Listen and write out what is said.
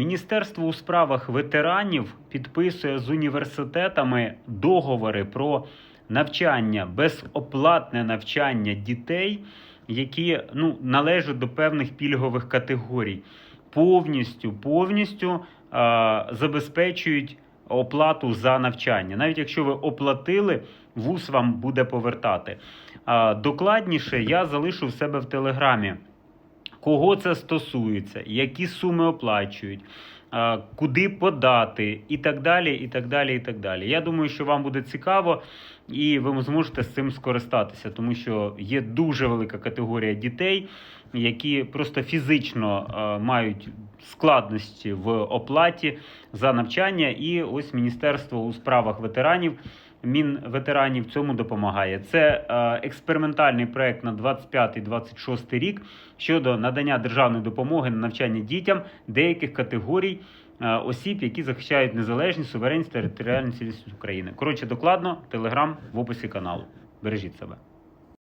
Міністерство у справах ветеранів підписує з університетами договори про навчання, безоплатне навчання дітей, які ну, належать до певних пільгових категорій. Повністю, повністю а, забезпечують оплату за навчання. Навіть якщо ви оплатили, вуз вам буде повертати. А, докладніше я залишу в себе в телеграмі. Кого це стосується, які суми оплачують, куди подати, і так далі. і так далі, і так далі. Я думаю, що вам буде цікаво, і ви зможете з цим скористатися, тому що є дуже велика категорія дітей, які просто фізично мають складності в оплаті за навчання. І ось Міністерство у справах ветеранів. Мінветеранів цьому допомагає. Це е, експериментальний проект на 25-26 рік щодо надання державної допомоги на навчання дітям деяких категорій е, осіб, які захищають незалежність, суверенність територіальну цілісність України. Коротше, докладно, телеграм в описі каналу. Бережіть себе.